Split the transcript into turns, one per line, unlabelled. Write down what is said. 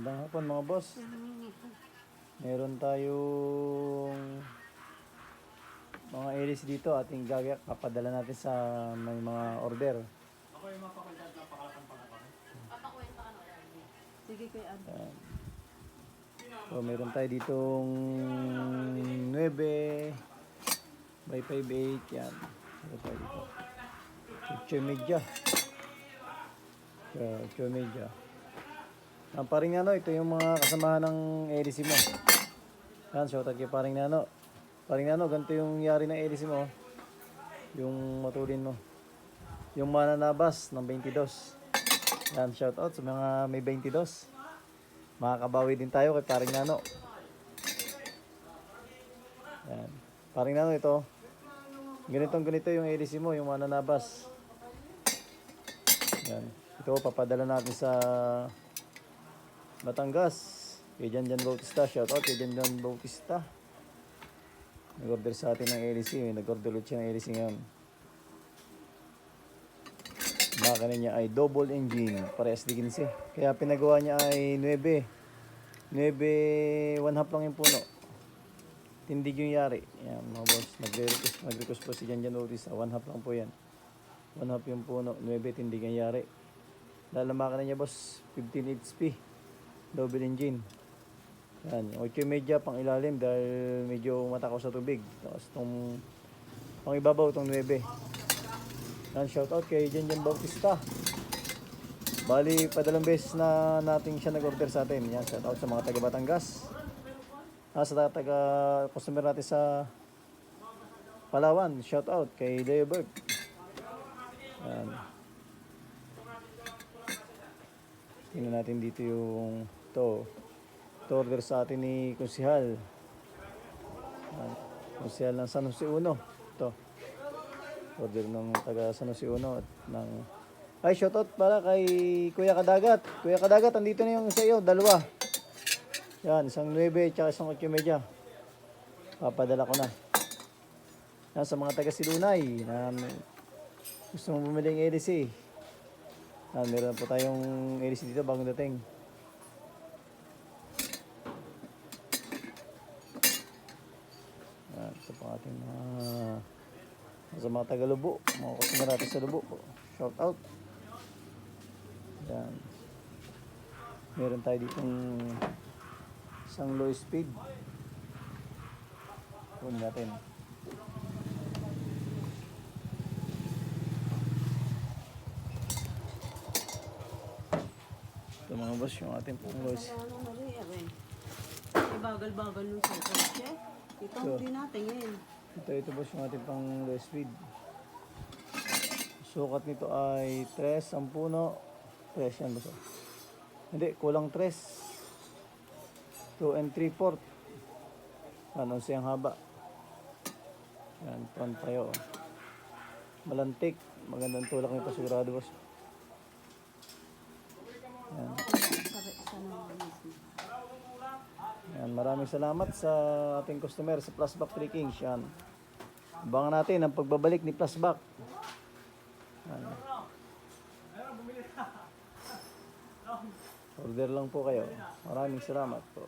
Magandang hapon mga boss. Meron tayong mga areas dito ating gagayak papadala natin sa may mga order.
Sige kay Ad.
So meron tayo ditong 9 by 5.8 yan. Meron tayo dito. 8 media. So, 8 media. Ang paring ano, ito yung mga kasamahan ng EDC mo. Yan, shoutout kay paring nano. Paring nano, ganito yung yari ng EDC mo. Yung matulin mo. Yung mananabas ng 22. Yan, shoutout sa mga may 22. Makakabawi din tayo kay paring nano. Yan. Paring nano ito. Ganitong ganito yung EDC mo, yung mananabas. Yan. Ito, papadala natin sa Batangas. Kay Jan Jan Bautista. Shout out kay Jan Jan Bautista. Nag-order sa atin ng LC. May nag-order ulit siya ng LC ngayon. Makina niya ay double engine. Parehas di 15. Kaya pinagawa niya ay 9. 9, one half lang yung puno. Tindig yung yari. Yan mga boss. Nag-request, nag-request po si Jan Jan Bautista. One half lang po yan. One half yung puno. 9, tindig yung yari. Dahil ang makina niya boss, 15 HP. Double engine. Yan, 8 media pang ilalim dahil medyo matakaw sa tubig. Tapos itong pang ibabaw itong 9. Yan, shout out kay Jen Jen Bautista. Bali, padalang beses na natin siya nag-order sa atin. Yan, shout out sa mga taga Batangas. Ah, sa taga customer natin sa Palawan, shout out kay Leo Berg. Yan. Tingnan natin dito yung order sa atin ni Konsihal. Yan. Konsihal ng San Jose Uno. To. Order ng taga San Jose Uno at ng ay, shoutout para kay Kuya Kadagat. Kuya Kadagat, andito na yung sa iyo, dalawa. Yan, isang 9 at isang 8 media. Papadala ko na. Yan, sa mga taga Silunay na gusto mong bumili ng EDC. Ah, meron po tayong alis dito bagong dating. Ah, ito po ating mga sa mga taga-lubo, mga customer natin sa lubo. Shout out. Yan. Meron tayo ditong isang low speed. Kunin natin. Ito mga boss, yung ating pong low speed.
Bagal-bagal nung sa kotse. Ito, hindi natin yan.
Ito, ito boss yung ating pang low speed. Sukat nito ay 3 ang puno. 3 yan boss. Hindi, kulang 3. 2 and 3 fourth. Ano siyang haba. Yan, front tayo. Malantik. Magandang tulak nito sigurado boss. Yan. Yan, maraming salamat sa ating customer sa Plusback 3 Kings. Yan. Abangan natin ang pagbabalik ni Plusback. Order lang po kayo. Maraming salamat po.